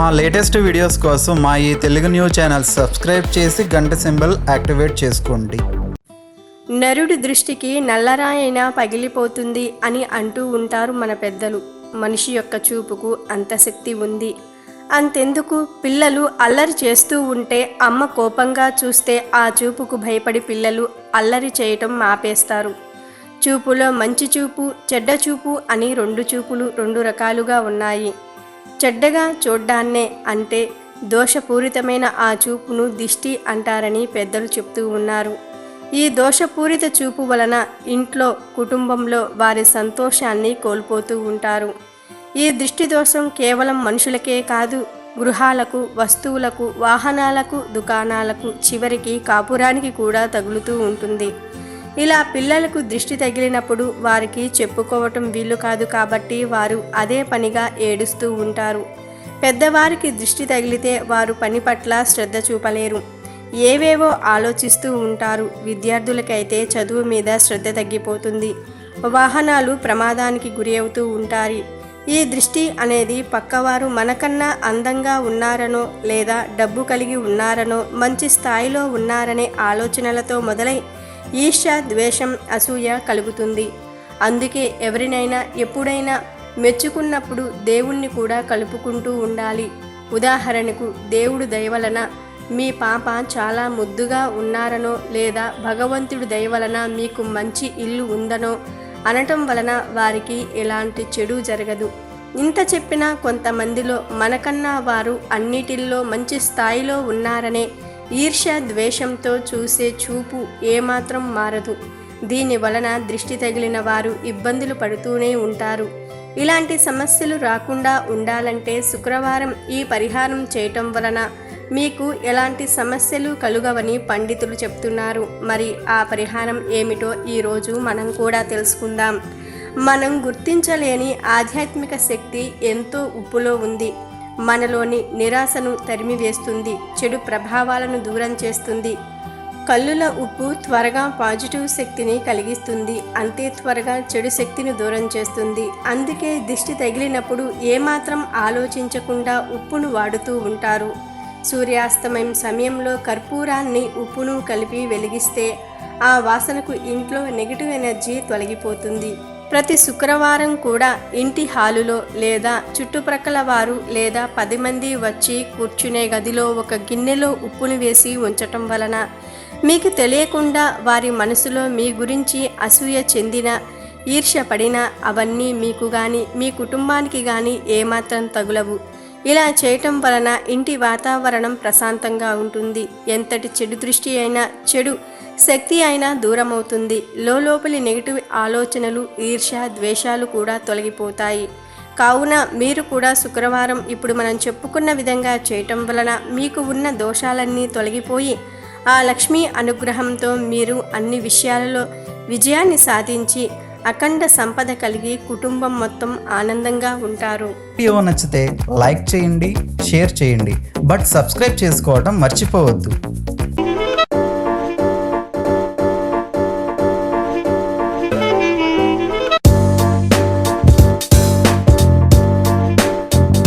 మా latest videos కోసం మా ఈ తెలుగు న్యూస్ ఛానల్ సబ్స్క్రైబ్ చేసి గంట సింబల్ యాక్టివేట్ చేసుకోండి. నరుడి దృష్టికి నల్లరాయైనా పగిలిపోతుంది అని అంటూ ఉంటారు మన పెద్దలు. మనిషి యొక్క చూపుకు అంత శక్తి ఉంది. అంతెందుకు? పిల్లలు అల్లరి చేస్తూ ఉంటే అమ్మ కోపంగా చూస్తే ఆ చూపుకు భయపడి పిల్లలు అల్లరి చేయటం ఆపేస్తారు చూపులో మంచి చూపు చెడ్డ చూపు అని రెండు చూపులు రెండు రకాలుగా ఉన్నాయి. చెడ్డగా చూడ్డాన్నే అంటే దోషపూరితమైన ఆ చూపును దిష్టి అంటారని పెద్దలు చెప్తూ ఉన్నారు. ఈ దోషపూరిత చూపు వలన ఇంట్లో కుటుంబంలో వారి సంతోషాన్ని కోల్పోతూ ఉంటారు. ఈ దృష్టి దోషం కేవలం మనుషులకే కాదు గృహాలకు వస్తువులకు వాహనాలకు దుకాణాలకు చివరికి కాపురానికి కూడా తగులుతూ ఉంటుంది. ఇలా పిల్లలకు దృష్టి తగిలినప్పుడు వారికి చెప్పుకోవటం వీలు కాదు కాబట్టి వారు అదే పనిగా ఏడుస్తూ ఉంటారు. పెద్దవారికి దృష్టి తగిలితే వారు పని పట్ల శ్రద్ధ చూపలేరు. ఏవేవో ఆలోచిస్తూ ఉంటారు. విద్యార్థులకైతే చదువు మీద శ్రద్ధ తగ్గిపోతుంది. వాహనాలు ప్రమాదానికి గురి అవుతూ ఉంటారు ఈ దృష్టి అనేది పక్కవారు మనకన్నా అందంగా ఉన్నారనో లేదా డబ్బు కలిగి ఉన్నారనో మంచి స్థాయిలో ఉన్నారనే ఆలోచనలతో మొదలై ఈర్ష ద్వేషం అసూయ కలుగుతుంది. అందుకే ఎవరినైనా ఎప్పుడైనా మెచ్చుకున్నప్పుడు దేవుణ్ణి కూడా కలుపుకుంటూ ఉండాలి. ఉదాహరణకు దేవుడు దయవలన మీ పాప చాలా ముద్దుగా ఉన్నారనో లేదా భగవంతుడి దయవలన మీకు మంచి ఇల్లు ఉందనో అనటం వలన వారికి ఎలాంటి చెడు జరగదు. ఇంత చెప్పినా కొంతమందిలో మనకన్నా వారు అన్నిటిల్లో మంచి స్థాయిలో ఉన్నారనే ఈర్ష్య ద్వేషంతో చూసే చూపు ఏమాత్రం మారదు. దీని వలన దృష్టి తగిలిన వారు ఇబ్బందులు పడుతూనే ఉంటారు. ఇలాంటి సమస్యలు రాకుండా ఉండాలంటే శుక్రవారం ఈ పరిహారం చేయటం వలన మీకు ఎలాంటి సమస్యలు కలుగవని పండితులు చెప్తున్నారు. మరి ఆ పరిహారం ఏమిటో ఈరోజు మనం కూడా తెలుసుకుందాం. మనం గుర్తించలేని ఆధ్యాత్మిక శక్తి ఎంతో ఉప్పులో ఉంది. మనలోని నిరాశను తరిమివేస్తుంది చెడు ప్రభావాలను దూరం చేస్తుంది. కల్లుల ఉప్పు త్వరగా పాజిటివ్ శక్తిని కలిగిస్తుంది అంతే త్వరగా చెడు శక్తిని దూరం చేస్తుంది. అందుకే దిష్టి తగిలినప్పుడు ఏమాత్రం ఆలోచించకుండా ఉప్పును వాడుతూ ఉంటారు. సూర్యాస్తమయం సమయంలో కర్పూరాన్ని ఉప్పును కలిపి వెలిగిస్తే ఆ వాసనకు ఇంట్లో నెగిటివ్ ఎనర్జీ తొలగిపోతుంది. ప్రతి శుక్రవారం కూడా ఇంటి హాలులో లేదా చుట్టుప్రక్కల వారు లేదా పది మంది వచ్చి కూర్చునే గదిలో ఒక గిన్నెలో ఉప్పును వేసి ఉంచటం వలన మీకు తెలియకుండా వారి మనసులో మీ గురించి అసూయ చెందిన ఈర్ష్యపడిన అవన్నీ మీకు కానీ మీ కుటుంబానికి కానీ ఏమాత్రం తగులవు. ఇలా చేయటం వలన ఇంటి వాతావరణం ప్రశాంతంగా ఉంటుంది. ఎంతటి చెడు దృష్టి అయినా చెడు శక్తి అయినా దూరమవుతుంది. లోపలి నెగిటివ్ ఆలోచనలు ఈర్ష్య ద్వేషాలు కూడా తొలగిపోతాయి. కావున మీరు కూడా శుక్రవారం ఇప్పుడు మనం చెప్పుకున్న విధంగా చేయటం వలన మీకు ఉన్న దోషాలన్నీ తొలగిపోయి ఆ లక్ష్మీ అనుగ్రహంతో మీరు అన్ని విషయాలలో విజయాన్ని సాధించి అఖండ సంపద కలిగి కుటుంబం మొత్తం ఆనందంగా ఉంటారు. వీడియో నచ్చితే లైక్ చేయండి షేర్ చేయండి. బట్ సబ్స్క్రైబ్ చేసుకోవడం మర్చిపోవద్దు.